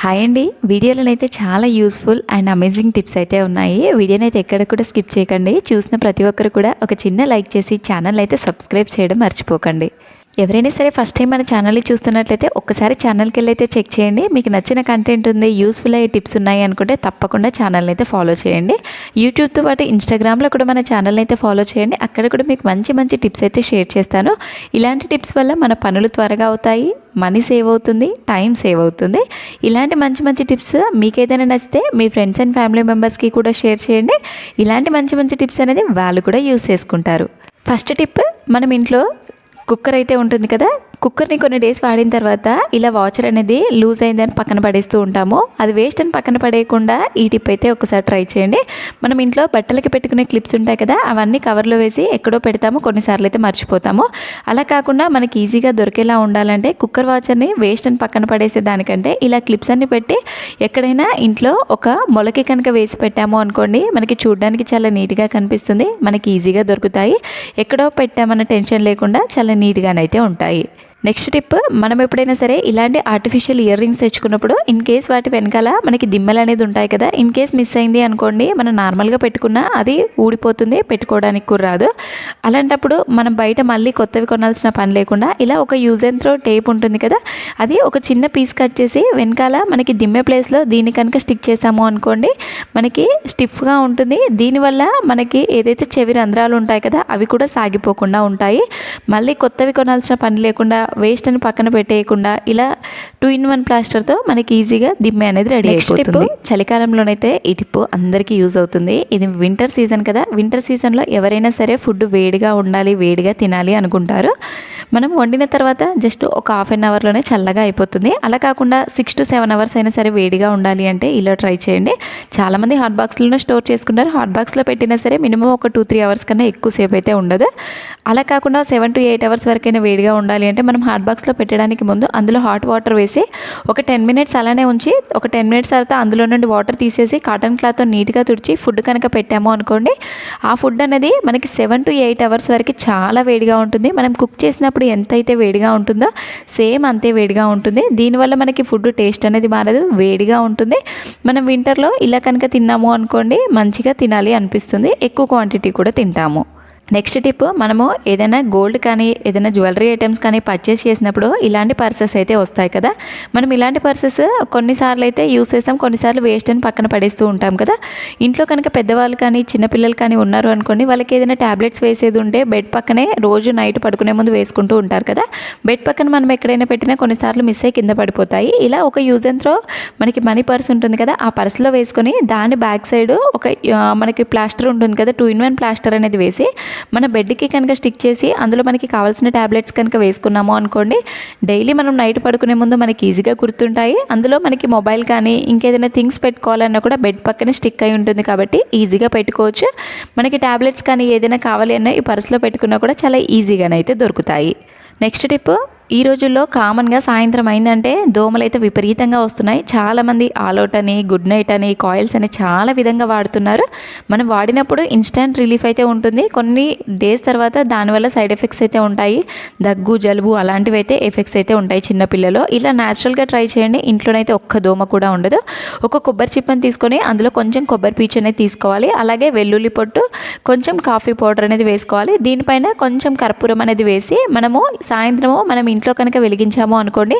Hi అండి. వీడియోలో అయితే చాలా యూస్ఫుల్ అండ్ అమేజింగ్ టిప్స్ అయితే ఉన్నాయి. వీడియోని అయితే ఎక్కడ కూడా స్కిప్ చేయకండి. చూసిన ప్రతి ఒక్కరు కూడా ఒక చిన్న లైక్ చేసి ఛానల్ అయితే సబ్స్క్రైబ్ చేయడం మర్చిపోకండి. ఎవరైనా సరే ఫస్ట్ టైం మన ఛానల్ని చూస్తున్నట్లయితే ఒక్కసారి ఛానల్కి వెళ్ళి అయితే చెక్ చేయండి. మీకు నచ్చిన కంటెంట్ ఉంది యూస్ఫుల్ అయ్యే టిప్స్ ఉన్నాయి అనుకుంటే తప్పకుండా ఛానల్ని అయితే ఫాలో చేయండి. యూట్యూబ్తో పాటు ఇన్స్టాగ్రామ్లో కూడా మన ఛానల్ని అయితే ఫాలో చేయండి. అక్కడ కూడా మీకు మంచి మంచి టిప్స్ అయితే షేర్ చేస్తాను. ఇలాంటి టిప్స్ వల్ల మన పనులు త్వరగా అవుతాయి మనీ సేవ్ అవుతుంది టైం సేవ్ అవుతుంది. ఇలాంటి మంచి మంచి టిప్స్ మీకు ఏదైనా నచ్చితే మీ ఫ్రెండ్స్ అండ్ ఫ్యామిలీ మెంబర్స్కి కూడా షేర్ చేయండి. ఇలాంటి మంచి మంచి టిప్స్ అనేది వాళ్ళు కూడా యూస్ చేసుకుంటారు. ఫస్ట్ టిప్ మనం ఇంట్లో కుక్కర్ అయితే ఉంటుంది కదా? కుక్కర్ని కొన్ని డేస్ వాడిన తర్వాత ఇలా వాచర్ అనేది లూజ్ అయిందని పక్కన పడేస్తూ ఉంటాము. అది వేస్ట్ అని పక్కన పడేయకుండా ఈ టిప్ అయితే ఒకసారి ట్రై చేయండి. మనం ఇంట్లో బట్టలకి పెట్టుకునే క్లిప్స్ ఉంటాయి కదా అవన్నీ కవర్లో వేసి ఎక్కడో పెడతాము కొన్నిసార్లు అయితే మర్చిపోతాము. అలా కాకుండా మనకి ఈజీగా దొరికేలా ఉండాలంటే కుక్కర్ వాచర్ని వేస్ట్ అని పక్కన పడేసే దానికంటే ఇలా క్లిప్స్ అన్ని పెట్టి ఎక్కడైనా ఇంట్లో ఒక మొలకి కనుక వేసి పెట్టాము అనుకోండి మనకి చూడడానికి చాలా నీట్గా కనిపిస్తుంది. మనకి ఈజీగా దొరుకుతాయి. ఎక్కడో పెట్టామన్న టెన్షన్ లేకుండా చాలా నీట్గానైతే ఉంటాయి. నెక్స్ట్ టిప్ మనం ఎప్పుడైనా సరే ఇలాంటి ఆర్టిఫిషియల్ ఇయర్ రింగ్స్ తెచ్చుకున్నప్పుడు ఇన్ కేస్ వాటి వెనకాల మనకి దిమ్మలు అనేది ఉంటాయి కదా ఇన్ కేస్ మిస్ అయింది అనుకోండి మనం నార్మల్గా పెట్టుకున్నా అది ఊడిపోతుంది పెట్టుకోవడానికి కూడా రాదు. అలాంటప్పుడు మనం బయట మళ్ళీ కొత్తవి కొనాల్సిన పని లేకుండా ఇలా ఒక యూజ్ అండ్ త్రో టేప్ ఉంటుంది కదా అది ఒక చిన్న పీస్ కట్ చేసి వెనకాల మనకి దిమ్మే ప్లేస్లో దీన్ని కనుక స్టిక్ చేసాము అనుకోండి మనకి స్టిఫ్గా ఉంటుంది. దీనివల్ల మనకి ఏదైతే చెవి రంధ్రాలు ఉంటాయి కదా అవి కూడా సాగిపోకుండా ఉంటాయి. మళ్ళీ కొత్తవి కొనాల్సిన పని లేకుండా వేస్ట్ అని పక్కన పెట్టేయకుండా ఇలా టూ ఇన్ వన్ ప్లాస్టర్తో మనకి ఈజీగా దిమ్మె అనేది రెడీ అయిపోతుంది. చలికాలంలోనైతే ఈ టిప్ అందరికీ యూజ్ అవుతుంది. ఇది వింటర్ సీజన్ కదా. వింటర్ సీజన్లో ఎవరైనా సరే ఫుడ్ వేడిగా ఉండాలి వేడిగా తినాలి అనుకుంటారు. మనం వండిన తర్వాత జస్ట్ ఒక హాఫ్ అన్ అవర్లోనే చల్లగా అయిపోతుంది. అలా కాకుండా సిక్స్ టు సెవెన్ అవర్స్ అయినా సరే వేడిగా ఉండాలి అంటే ఇలా ట్రై చేయండి. చాలామంది హాట్ బాక్స్లోనే స్టోర్ చేసుకుంటారు. హాట్ బాక్స్లో పెట్టినా సరే మినిమం ఒక టూ త్రీ అవర్స్ కన్నా ఎక్కువసేపు అయితే ఉండదు. అలా కాకుండా సెవెన్ టు ఎయిట్ అవర్స్ వరకైనా వేడిగా ఉండాలి అంటే మనం హాట్ బాక్స్లో పెట్టడానికి ముందు అందులో హాట్ వాటర్ వేసి ఒక టెన్ మినిట్స్ అలానే ఉంచి ఒక టెన్ మినిట్స్ తర్వాత అందులో నుండి వాటర్ తీసేసి కాటన్ క్లాత్తో నీట్గా తుడిచి ఫుడ్ కనుక పెట్టాము అనుకోండి ఆ ఫుడ్ అనేది మనకి సెవెన్ టు ఎయిట్ అవర్స్ వరకు చాలా వేడిగా ఉంటుంది. మనం కుక్ చేసినప్పుడు ఎంతైతే వేడిగా ఉంటుందో సేమ్ అంతే వేడిగా ఉంటుంది. దీనివల్ల మనకి ఫుడ్ టేస్ట్ అనేది మారదు వేడిగా ఉంటుంది. మనం వింటర్లో ఇలా కనుక తిన్నాము అనుకోండి మంచిగా తినాలి అనిపిస్తుంది. ఎక్కువ క్వాంటిటీ కూడా తింటాము. నెక్స్ట్ టిప్ మనము ఏదైనా గోల్డ్ కానీ ఏదైనా జ్యువెలరీ ఐటమ్స్ కానీ పర్చేస్ చేసినప్పుడు ఇలాంటి పర్సెస్ అయితే వస్తాయి కదా. మనం ఇలాంటి పర్సెస్ కొన్నిసార్లు అయితే యూస్ చేస్తాం కొన్నిసార్లు వేస్ట్ అని పక్కన పడేస్తూ ఉంటాం కదా. ఇంట్లో కనుక పెద్దవాళ్ళు కానీ చిన్నపిల్లలు కానీ ఉన్నారు అనుకోండి వాళ్ళకి ఏదైనా ట్యాబ్లెట్స్ వేసేది ఉంటే బెడ్ పక్కనే రోజు నైట్ పడుకునే ముందు వేసుకుంటూ ఉంటారు కదా. బెడ్ పక్కన మనం ఎక్కడైనా పెట్టినా కొన్నిసార్లు మిస్ అయ్యి కింద పడిపోతాయి. ఇలా ఒక యూజ్ అండ్ త్రో మనకి మనీ పర్స్ ఉంటుంది కదా ఆ పర్స్లో వేసుకొని దాని బ్యాక్ సైడ్ ఒక మనకి ప్లాస్టర్ ఉంటుంది కదా టూ ఇన్ వన్ ప్లాస్టర్ అనేది వేసి మన బెడ్కి కనుక స్టిక్ చేసి అందులో మనకి కావాల్సిన ట్యాబ్లెట్స్ కనుక వేసుకున్నాము అనుకోండి డైలీ మనం నైట్ పడుకునే ముందు మనకి ఈజీగా గుర్తుంటాయి. అందులో మనకి మొబైల్ కానీ ఇంకేదైనా థింగ్స్ పెట్టుకోవాలన్నా కూడా బెడ్ పక్కనే స్టిక్ అయి ఉంటుంది కాబట్టి ఈజీగా పెట్టుకోవచ్చు. మనకి ట్యాబ్లెట్స్ కానీ ఏదైనా కావాలి అన్నా ఈ పర్సులో పెట్టుకున్నా కూడా చాలా ఈజీగానైతే దొరుకుతాయి. నెక్స్ట్ టిప్ ఈ రోజుల్లో కామన్గా సాయంత్రం అయిందంటే దోమలు అయితే విపరీతంగా వస్తున్నాయి. చాలామంది ఆల్అౌట్ అని గుడ్ నైట్ అని కాయిల్స్ అని చాలా విధంగా వాడుతున్నారు. మనం వాడినప్పుడు ఇన్స్టెంట్ రిలీఫ్ అయితే ఉంటుంది. కొన్ని డేస్ తర్వాత దానివల్ల సైడ్ ఎఫెక్ట్స్ అయితే ఉంటాయి. దగ్గు జలుబు అలాంటివి అయితే ఎఫెక్ట్స్ అయితే ఉంటాయి చిన్నపిల్లలో ఇలా న్యాచురల్గా ట్రై చేయండి. ఇంట్లోనైతే ఒక్క దోమ కూడా ఉండదు. ఒక కొబ్బరి చిప్పని తీసుకొని అందులో కొంచెం కొబ్బరి పీచు అనేది తీసుకోవాలి. అలాగే వెల్లుల్లి పొట్టు కొంచెం కాఫీ పౌడర్ అనేది వేసుకోవాలి. దీనిపైన కొంచెం కర్పూరం అనేది వేసి మనము సాయంత్రము మనం ఇంట్లో కనుక వెలిగించాము అనుకోండి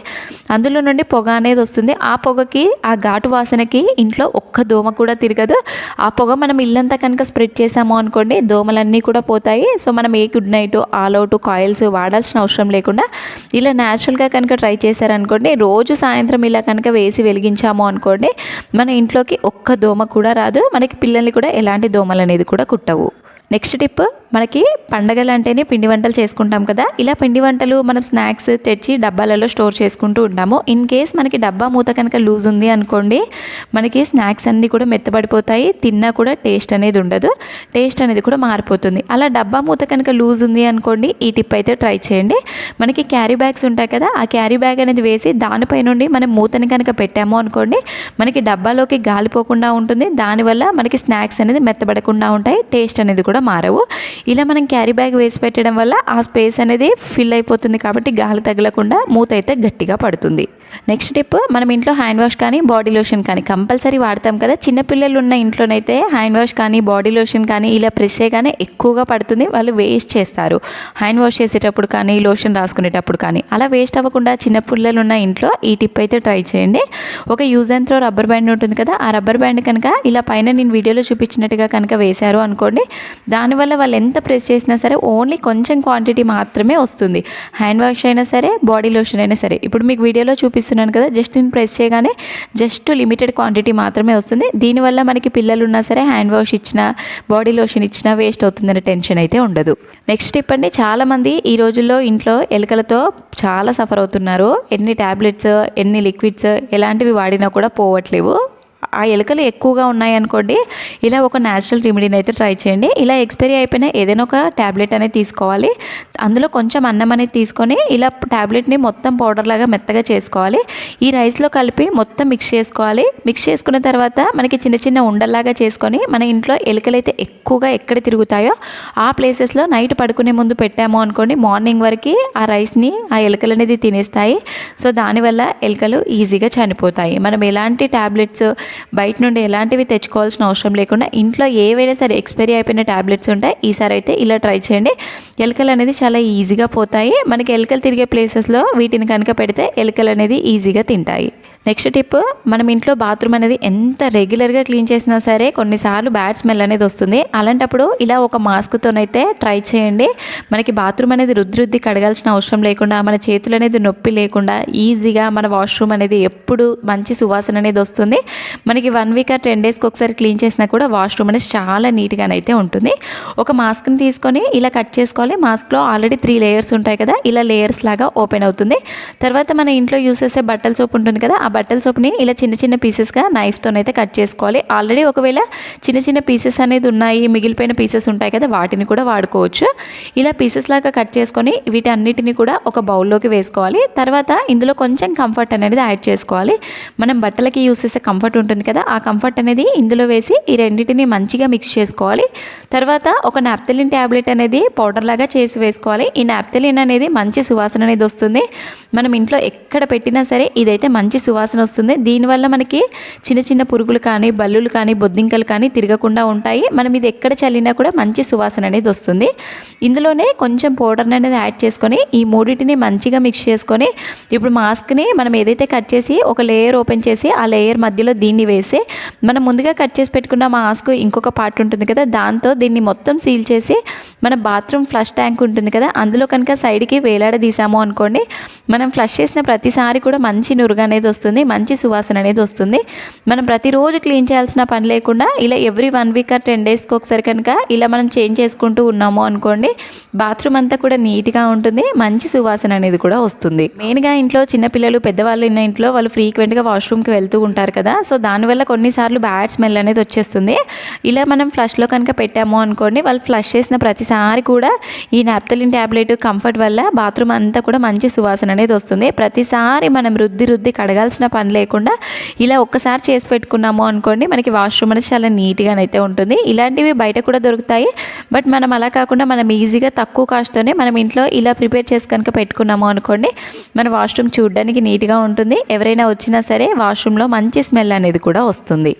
అందులో నుండి పొగ అనేది వస్తుంది. ఆ పొగకి ఆ ఘాటు వాసనకి ఇంట్లో ఒక్క దోమ కూడా తిరగదు. ఆ పొగ మనం ఇల్లంతా కనుక స్ప్రెడ్ చేసాము అనుకోండి దోమలన్నీ కూడా పోతాయి. సో మనం ఏ Good Knight All Out coils వాడాల్సిన అవసరం లేకుండా ఇలా న్యాచురల్గా కనుక ట్రై చేశారనుకోండి రోజు సాయంత్రం ఇలా కనుక వేసి వెలిగించాము అనుకోండి మన ఇంట్లోకి ఒక్క దోమ కూడా రాదు. మనకి పిల్లల్ని కూడా ఎలాంటి దోమలు అనేది కూడా కుట్టవు. నెక్స్ట్ టిప్ మనకి పండగలు అంటేనే పిండి వంటలు చేసుకుంటాం కదా. ఇలా పిండి వంటలు మనం స్నాక్స్ తెచ్చి డబ్బాలలో స్టోర్ చేసుకుంటూ ఉంటాము. ఇన్ కేస్ మనకి డబ్బా మూత కనుక లూజ్ ఉంది అనుకోండి మనకి స్నాక్స్ అన్నీ కూడా మెత్తబడిపోతాయి. తిన్నా కూడా టేస్ట్ అనేది ఉండదు. టేస్ట్ అనేది కూడా మారిపోతుంది. అలా డబ్బా మూత కనుక లూజ్ ఉంది అనుకోండి ఈ టిప్ అయితే ట్రై చేయండి. మనకి క్యారీ బ్యాగ్స్ ఉంటాయి కదా ఆ క్యారీ బ్యాగ్ అనేది వేసి దానిపై నుండి మనం మూతని కనుక పెట్టాము అనుకోండి మనకి డబ్బాలోకి గాలిపోకుండా ఉంటుంది. దానివల్ల మనకి స్నాక్స్ అనేది మెత్తబడకుండా ఉంటాయి టేస్ట్ అనేది కూడా మారవు. ఇలా మనం క్యారీ బ్యాగ్ వేసి పెట్టడం వల్ల ఆ స్పేస్ అనేది ఫిల్ అయిపోతుంది కాబట్టి గాలి తగలకుండా మూత అయితే గట్టిగా పడుతుంది. నెక్స్ట్ టిప్ మనం ఇంట్లో హ్యాండ్ వాష్ కానీ బాడీ లోషన్ కానీ కంపల్సరీ వాడతాం కదా. చిన్నపిల్లలు ఉన్న ఇంట్లోనైతే హ్యాండ్ వాష్ కానీ బాడీ లోషన్ కానీ ఇలా ప్రెస్ చేయగానే ఎక్కువగా పడుతుంది. వాళ్ళు వేస్ట్ చేస్తారు. హ్యాండ్ వాష్ చేసేటప్పుడు కానీ లోషన్ రాసుకునేటప్పుడు కానీ అలా వేస్ట్ అవ్వకుండా చిన్న పిల్లలు ఉన్న ఇంట్లో ఈ టిప్ అయితే ట్రై చేయండి. ఒక use and throw rubber band ఉంటుంది కదా. ఆ రబ్బర్ బ్యాండ్ కనుక ఇలా పైన నేను వీడియోలో చూపించినట్టుగా కనుక వేశారు అనుకోండి. దానివల్ల వాళ్ళు ఎంత ప్రెస్ చేసినా సరే ఓన్లీ కొంచెం క్వాంటిటీ మాత్రమే వస్తుంది. హ్యాండ్ వాష్ అయినా సరే బాడీ లోషన్ అయినా సరే. ఇప్పుడు మీకు వీడియోలో చూపిస్తున్నాను కదా జస్ట్ నేను ప్రెస్ చేయగానే జస్ట్ లిమిటెడ్ క్వాంటిటీ మాత్రమే వస్తుంది. దీనివల్ల మనకి పిల్లలు ఉన్నా సరే హ్యాండ్ వాష్ ఇచ్చినా బాడీ లోషన్ ఇచ్చినా వేస్ట్ అవుతుందనే టెన్షన్ అయితే ఉండదు. నెక్స్ట్ టిప్ అండి చాలామంది ఈ రోజుల్లో ఇంట్లో ఎలుకలతో చాలా సఫర్ అవుతున్నారు. ఎన్ని ట్యాబ్లెట్స్ ఎన్ని లిక్విడ్స్ ఎలాంటివి వాడినా కూడా పోవట్లేవు. ఆ ఎలుకలు ఎక్కువగా ఉన్నాయి అనుకోండి ఇలా ఒక న్యాచురల్ రెమెడీని అయితే ట్రై చేయండి. ఇలా ఎక్స్పైరీ అయిపోయిన ఏదైనా ఒక ట్యాబ్లెట్ అనేది తీసుకోవాలి. అందులో కొంచెం అన్నం అనేది తీసుకొని ఇలా ట్యాబ్లెట్ని మొత్తం పౌడర్ లాగా మెత్తగా చేసుకోవాలి. ఈ రైస్లో కలిపి మొత్తం మిక్స్ చేసుకోవాలి. మిక్స్ చేసుకున్న తర్వాత మనకి చిన్న చిన్న ఉండల్లాగా చేసుకొని మన ఇంట్లో ఎలుకలు అయితే ఎక్కువగా ఎక్కడ తిరుగుతాయో ఆ ప్లేసెస్లో నైట్ పడుకునే ముందు పెట్టాము అనుకోండి మార్నింగ్ వరకు ఆ రైస్ని ఆ ఎలుకలు అనేది తినేస్తాయి. సో దానివల్ల ఎలుకలు ఈజీగా చనిపోతాయి. మనం ఎలాంటి ట్యాబ్లెట్స్ బయట నుండి ఎలాంటివి తెచ్చుకోవాల్సిన అవసరం లేకుండా ఇంట్లో ఏవైనా సరే ఎక్స్పైరీ అయిపోయిన ట్యాబ్లెట్స్ ఉంటాయి ఈసారి అయితే ఇలా ట్రై చేయండి. ఎలుకలు అనేది చాలా ఈజీగా పోతాయి. మనకి ఎలుకలు తిరిగే ప్లేసెస్లో వీటిని కనుక పెడితే ఎలుకలు అనేది ఈజీగా తింటాయి. నెక్స్ట్ టిప్ మనం ఇంట్లో బాత్రూమ్ అనేది ఎంత రెగ్యులర్గా క్లీన్ చేసినా సరే కొన్నిసార్లు బ్యాడ్ స్మెల్ అనేది వస్తుంది. అలాంటప్పుడు ఇలా ఒక మాస్క్తోనైతే ట్రై చేయండి. మనకి బాత్రూమ్ అనేది రుద్ది రుద్ది కడగాల్సిన అవసరం లేకుండా మన చేతులు అనేది నొప్పి లేకుండా ఈజీగా మన వాష్రూమ్ అనేది ఎప్పుడు మంచి సువాసన అనేది వస్తుంది. మనకి వన్ వీక్ ఆ టెన్ డేస్కి ఒకసారి క్లీన్ చేసినా కూడా వాష్రూమ్ అనేది చాలా నీట్గానైతే ఉంటుంది. ఒక మాస్క్ని తీసుకొని ఇలా కట్ చేసుకోవాలి. మాస్క్లో ఆల్రెడీ త్రీ లేయర్స్ ఉంటాయి కదా ఇలా లేయర్స్ లాగా ఓపెన్ అవుతుంది. తర్వాత మన ఇంట్లో యూస్ చేసే బట్టల సోప్ ఉంటుంది కదా ఆ బట్టల సోప్ని ఇలా చిన్న చిన్న పీసెస్గా నైఫ్తోనైతే కట్ చేసుకోవాలి. ఆల్రెడీ ఒకవేళ చిన్న చిన్న పీసెస్ అనేది ఉన్నాయి మిగిలిపోయిన పీసెస్ ఉంటాయి కదా వాటిని కూడా వాడుకోవచ్చు. ఇలా పీసెస్ లాగా కట్ చేసుకొని వీటన్నిటిని కూడా ఒక బౌల్లోకి వేసుకోవాలి. తర్వాత ఇందులో కొంచెం కంఫర్ట్ అనేది యాడ్ చేసుకోవాలి. మనం బట్టలకి యూస్ చేసే కంఫర్ట్ ఉంటుంది కదా ఆ కంఫర్ట్ అనేది ఇందులో వేసి ఈ రెండింటిని మంచిగా మిక్స్ చేసుకోవాలి. తర్వాత ఒక నాప్తెలిన్ ట్యాబ్లెట్ అనేది పౌడర్ లాగా చేసి వేసుకోవాలి. ఈ నాప్తెలిన్ అనేది మంచి సువాసన అనేది వస్తుంది. మనం ఇంట్లో ఎక్కడ పెట్టినా సరే ఇదైతే మంచి సువాసన సువాసన వస్తుంది. దీనివల్ల మనకి చిన్న చిన్న పురుగులు కానీ బల్లులు కానీ బొద్దింకలు కానీ తిరగకుండా ఉంటాయి. మనం ఇది ఎక్కడ చల్లినా కూడా మంచి సువాసన అనేది వస్తుంది. ఇందులోనే కొంచెం పౌడర్ని అనేది యాడ్ చేసుకొని ఈ మూడింటిని మంచిగా మిక్స్ చేసుకొని ఇప్పుడు మాస్క్ని మనం ఏదైతే కట్ చేసి ఒక లేయర్ ఓపెన్ చేసి ఆ లేయర్ మధ్యలో దీన్ని వేసి మనం ముందుగా కట్ చేసి పెట్టుకున్న మాస్క్ ఇంకొక పార్ట్ ఉంటుంది కదా దాంతో దీన్ని మొత్తం సీల్ చేసి మన బాత్రూమ్ ఫ్లష్ ట్యాంక్ ఉంటుంది కదా అందులో కనుక సైడ్కి వేలాడదీసాము అనుకోండి మనం ఫ్లష్ చేసిన ప్రతిసారి కూడా మంచి నురుగు అనేది వస్తుంది. మంచి సువాసన అనేది వస్తుంది. మనం ప్రతిరోజు క్లీన్ చేయాల్సిన పని లేకుండా ఇలా every one week or ten డేస్కి ఒకసారి కనుక ఇలా మనం చేంజ్ చేసుకుంటూ ఉన్నాము అనుకోండి బాత్రూమ్ అంతా కూడా నీట్గా ఉంటుంది మంచి సువాసన అనేది కూడా వస్తుంది. మెయిన్గా ఇంట్లో చిన్నపిల్లలు పెద్దవాళ్ళు ఉన్న ఇంట్లో వాళ్ళు ఫ్రీక్వెంట్గా వాష్రూమ్కి వెళ్తూ ఉంటారు కదా సో దానివల్ల కొన్నిసార్లు బ్యాడ్ స్మెల్ అనేది వచ్చేస్తుంది. ఇలా మనం ఫ్లష్లో కనుక పెట్టాము అనుకోండి వాళ్ళు ఫ్లష్ చేసిన ప్రతిసారి కూడా ఈ నాప్తలిన్ ట్యాబ్లెట్ కంఫర్ట్ వల్ల బాత్రూమ్ అంతా కూడా మంచి సువాసన అనేది వస్తుంది. ప్రతిసారి మనం రుద్ది రుద్ది కడగాల్సిన పని లేకుండా ఇలా ఒక్కసారి చేసి పెట్టుకున్నాము అనుకోండి మనకి వాష్రూమ్ అనేది చాలా నీట్గానైతే ఉంటుంది. ఇలాంటివి బయట కూడా దొరుకుతాయి. బట్ మనం అలా కాకుండా మనం ఈజీగా తక్కువ కాస్ట్తోనే మనం ఇంట్లో ఇలా ప్రిపేర్ చేసి కనుక పెట్టుకున్నాము అనుకోండి మన వాష్రూమ్ చూడడానికి నీట్గా ఉంటుంది. ఎవరైనా వచ్చినా సరే వాష్రూమ్లో మంచి స్మెల్ అనేది కూడా వస్తుంది.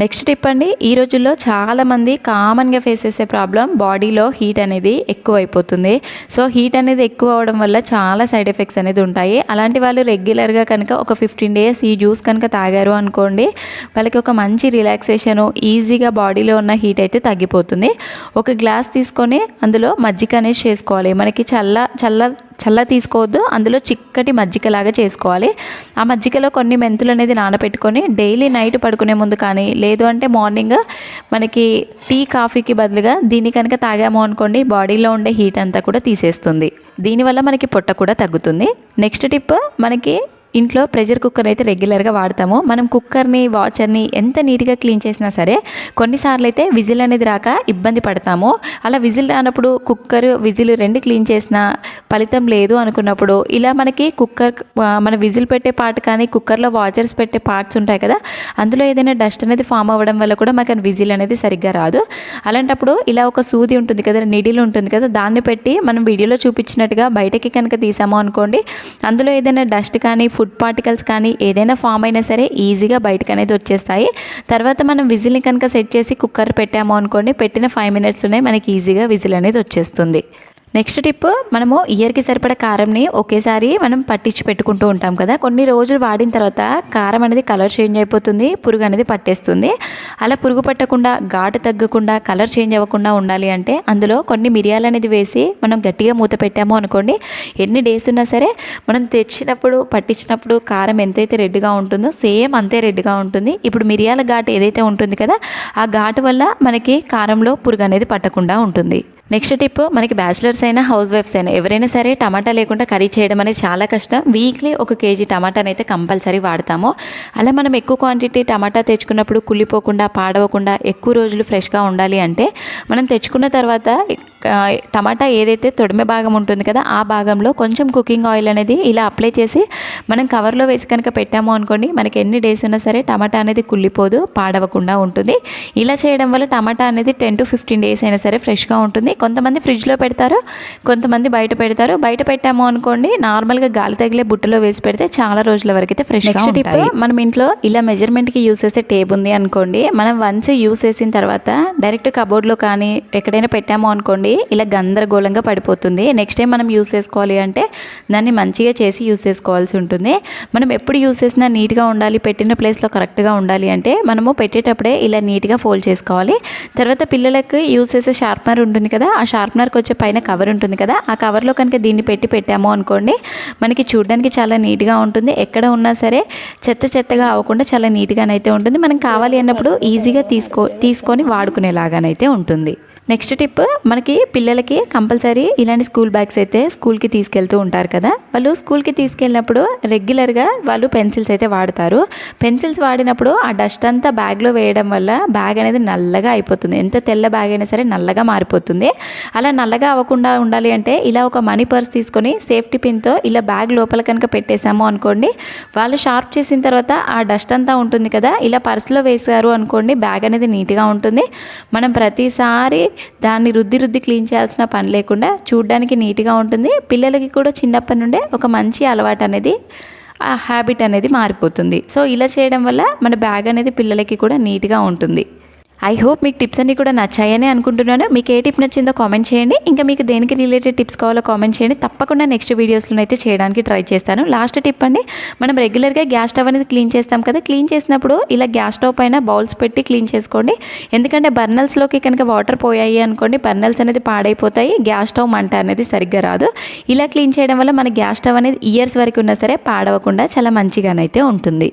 నెక్స్ట్ టిప్ అండి ఈ రోజుల్లో చాలామంది కామన్గా ఫేస్ చేసే ప్రాబ్లం బాడీలో హీట్ అనేది ఎక్కువైపోతుంది. సో హీట్ అనేది ఎక్కువ అవడం వల్ల చాలా సైడ్ ఎఫెక్ట్స్ అనేది ఉంటాయి. అలాంటి వాళ్ళు రెగ్యులర్గా కనుక ఒక ఫిఫ్టీన్ డేస్ ఈ జ్యూస్ కనుక తాగారు అనుకోండి వాళ్ళకి ఒక మంచి రిలాక్సేషను ఈజీగా బాడీలో ఉన్న హీట్ అయితే తగ్గిపోతుంది. ఒక గ్లాస్ తీసుకొని అందులో మజ్జిగ అనేది చేసుకోవాలి. మనకి చల్ల చల్ల చల్ల తీసుకోవద్దు. అందులో చిక్కటి మజ్జిగలాగా చేసుకోవాలి. ఆ మజ్జిగలో కొన్ని మెంతులు అనేది నానబెట్టుకొని డైలీ నైట్ పడుకునే ముందు కానీ లేదు అంటే మార్నింగ్ మనకి టీ కాఫీకి బదులుగా దీన్ని కనుక తాగాము అనుకోండి బాడీలో ఉండే హీట్ అంతా కూడా తీసేస్తుంది. దీనివల్ల మనకి పొట్ట కూడా తగ్గుతుంది. నెక్స్ట్ టిప్ మనకి ఇంట్లో ప్రెషర్ కుక్కర్ అయితే రెగ్యులర్గా వాడతాము. మనం కుక్కర్ని వాచర్ని ఎంత నీట్గా క్లీన్ చేసినా సరే కొన్నిసార్లు అయితే విజిల్ అనేది రాక ఇబ్బంది పడతాము. అలా విజిల్ రానప్పుడు కుక్కర్ విజిల్ రెండు క్లీన్ చేసినా ఫలితం లేదు అనుకున్నప్పుడు ఇలా మనకి కుక్కర్ మన విజిల్ పెట్టే పార్ట్ కానీ కుక్కర్లో వాచర్స్ పెట్టే పార్ట్స్ ఉంటాయి కదా అందులో ఏదైనా డస్ట్ అనేది ఫామ్ అవ్వడం వల్ల కూడా మాకు విజిల్ అనేది సరిగ్గా రాదు. అలాంటప్పుడు ఇలా ఒక సూది ఉంటుంది కదా నిడిల్ ఉంటుంది కదా దాన్ని పెట్టి మనం వీడియోలో చూపించినట్టుగా బయటకి కనుక తీసాము అనుకోండి అందులో ఏదైనా డస్ట్ కానీ ఫుడ్ ఫుడ్ పార్టికల్స్ కానీ ఏదైనా ఫామ్ అయినా సరే ఈజీగా బయటకు అనేది వచ్చేస్తాయి. తర్వాత మనం విజిల్ని కనుక సెట్ చేసి కుక్కర్ పెట్టాము అనుకోండి పెట్టిన ఫైవ్ మినిట్స్లోనే మనకి ఈజీగా విజిల్ అనేది వచ్చేస్తుంది. నెక్స్ట్ టిప్ మనము ఇయర్కి సరిపడ కారంని ఒకేసారి మనం పట్టించి పెట్టుకుంటూ ఉంటాం కదా. కొన్ని రోజులు వాడిన తర్వాత కారం అనేది కలర్ చేంజ్ అయిపోతుంది పురుగు అనేది పట్టేస్తుంది. అలా పురుగు పట్టకుండా ఘాటు తగ్గకుండా కలర్ చేంజ్ అవ్వకుండా ఉండాలి అంటే అందులో కొన్ని మిరియాలు అనేది వేసి మనం గట్టిగా మూత పెట్టాము అనుకోండి ఎన్ని డేస్ ఉన్నా సరే మనం తెచ్చినప్పుడు పట్టించినప్పుడు కారం ఎంతైతే రెడ్గా ఉంటుందో సేమ్ అంతే రెడ్గా ఉంటుంది. ఇప్పుడు మిరియాల ఘాటు ఏదైతే ఉంటుంది కదా ఆ ఘాటు వల్ల మనకి కారంలో పురుగు అనేది పట్టకుండా ఉంటుంది. నెక్స్ట్ టిప్ మనకి బ్యాచిలర్స్ అయినా హౌస్ వైఫ్స్ అయినా ఎవరైనా సరే టమాటా లేకుండా కర్రీ చేయడం అనేది చాలా కష్టం. వీక్లీ ఒక కేజీ టమాటాని అయితే కంపల్సరీ వాడతాము. అలా మనం ఎక్కువ క్వాంటిటీ టమాటా తెచ్చుకున్నప్పుడు కుళ్ళిపోకుండా పాడవకుండా ఎక్కువ రోజులు ఫ్రెష్గా ఉండాలి అంటే మనం తెచ్చుకున్న తర్వాత టమాటా ఏదైతే తొడిమె భాగం ఉంటుంది కదా ఆ భాగంలో కొంచెం కుకింగ్ ఆయిల్ అనేది ఇలా అప్లై చేసి మనం కవర్లో వేసి కనుక పెట్టాము అనుకోండి మనకి ఎన్ని డేస్ ఉన్నా సరే టమాటా అనేది కుళ్ళిపోదు పాడవకుండా ఉంటుంది. ఇలా చేయడం వల్ల టమాటా అనేది టెన్ టు ఫిఫ్టీన్ డేస్ అయినా సరే ఫ్రెష్గా ఉంటుంది. కొంతమంది ఫ్రిడ్జ్లో పెడతారు కొంతమంది బయట పెడతారు. బయట పెట్టాము అనుకోండి నార్మల్గా గాలి తగిలే బుట్టలో వేసి పెడితే చాలా రోజుల వరకు అయితే ఫ్రెష్ నెక్స్ట్ టిప్ మనం ఇంట్లో ఇలా మెజర్మెంట్కి యూస్ చేసే టేప్ ఉంది అనుకోండి మనం వన్స్ యూస్ చేసిన తర్వాత డైరెక్ట్ కబోర్డ్లో కానీ ఎక్కడైనా పెట్టాము అనుకోండి ఇలా గందరగోళంగా పడిపోతుంది. నెక్స్ట్ టైం మనం యూస్ చేసుకోవాలి అంటే దాన్ని మంచిగా చేసి యూస్ చేసుకోవాల్సి ఉంటుంది. మనం ఎప్పుడు యూస్ చేసినా నీట్గా ఉండాలి పెట్టిన ప్లేస్లో కరెక్ట్గా ఉండాలి అంటే మనము పెట్టేటప్పుడే ఇలా నీట్గా ఫోల్డ్ చేసుకోవాలి. తర్వాత పిల్లలకు యూస్ చేసే షార్ప్నర్ ఉంటుంది కదా ఆ షార్ప్నర్కి వచ్చే పైన కవర్ ఉంటుంది కదా? ఆ కవర్లో కనుక దీన్ని పెట్టి పెట్టాము అనుకోండి మనకి చూడడానికి చాలా నీట్గా ఉంటుంది. ఎక్కడ ఉన్నా సరే చెత్త చెత్తగా అవ్వకుండా చాలా నీట్గానైతే ఉంటుంది. మనం కావాలి అన్నప్పుడు ఈజీగా తీసుకో తీసుకొని వాడుకునేలాగానైతే ఉంటుంది. నెక్స్ట్ టిప్ మనకి పిల్లలకి కంపల్సరీ ఇలాంటి స్కూల్ బ్యాగ్స్ అయితే స్కూల్కి తీసుకెళ్తూ ఉంటారు కదా. వాళ్ళు స్కూల్కి తీసుకెళ్ళినప్పుడు రెగ్యులర్గా వాళ్ళు పెన్సిల్స్ అయితే వాడతారు. పెన్సిల్స్ వాడినప్పుడు ఆ డస్ట్ అంతా బ్యాగ్లో వేయడం వల్ల బ్యాగ్ అనేది నల్లగా అయిపోతుంది. ఎంత తెల్ల బ్యాగ్ అయినా సరే నల్లగా మారిపోతుంది. అలా నల్లగా అవ్వకుండా ఉండాలి అంటే ఇలా ఒక మనీ పర్స్ తీసుకొని సేఫ్టీ పిన్తో ఇలా బ్యాగ్ లోపల కనుక పెట్టేశాము అనుకోండి వాళ్ళు షార్ప్ చేసిన తర్వాత ఆ డస్ట్ అంతా ఉంటుంది కదా ఇలా పర్స్లో వేసారు అనుకోండి బ్యాగ్ అనేది నీట్గా ఉంటుంది. మనం ప్రతిసారి దాన్ని రుద్ది రుద్ది క్లీన్ చేయాల్సిన పని లేకుండా చూడడానికి నీట్గా ఉంటుంది. పిల్లలకి కూడా చిన్నప్పటి నుండే ఒక మంచి అలవాటు అనేది ఆ హ్యాబిట్ అనేది మారిపోతుంది. సో ఇలా చేయడం వల్ల మన బ్యాగ్ అనేది పిల్లలకి కూడా నీట్గా ఉంటుంది. ఐ హోప్ మీకు టిప్స్ అన్ని కూడా నచ్చాయని అనుకుంటున్నాను. మీకు ఏ టిప్ నచ్చిందో కామెంట్ చేయండి. ఇంకా మీకు దేనికి రిలేటెడ్ టిప్స్ కావాలో కామెంట్ చేయండి. తప్పకుండా నెక్స్ట్ వీడియోస్లో అయితే చేయడానికి ట్రై చేస్తాను. లాస్ట్ టిప్ అండి మనం రెగ్యులర్గా గ్యాస్ స్టవ్ అనేది క్లీన్ చేస్తాం కదా. క్లీన్ చేసినప్పుడు ఇలా గ్యాస్ స్టవ్ పైన బౌల్స్ పెట్టి క్లీన్ చేసుకోండి. ఎందుకంటే బర్నల్స్లోకి కనుక వాటర్ పోయాయి అనుకోండి బర్నల్స్ అనేది పాడైపోతాయి. గ్యాస్ స్టవ్ మంట అనేది సరిగ్గా రాదు. ఇలా క్లీన్ చేయడం వల్ల మన గ్యాస్ స్టవ్ అనేది ఇయర్స్ వరకు ఉన్నా సరే పాడవకుండా చాలా మంచిగానైతే ఉంటుంది.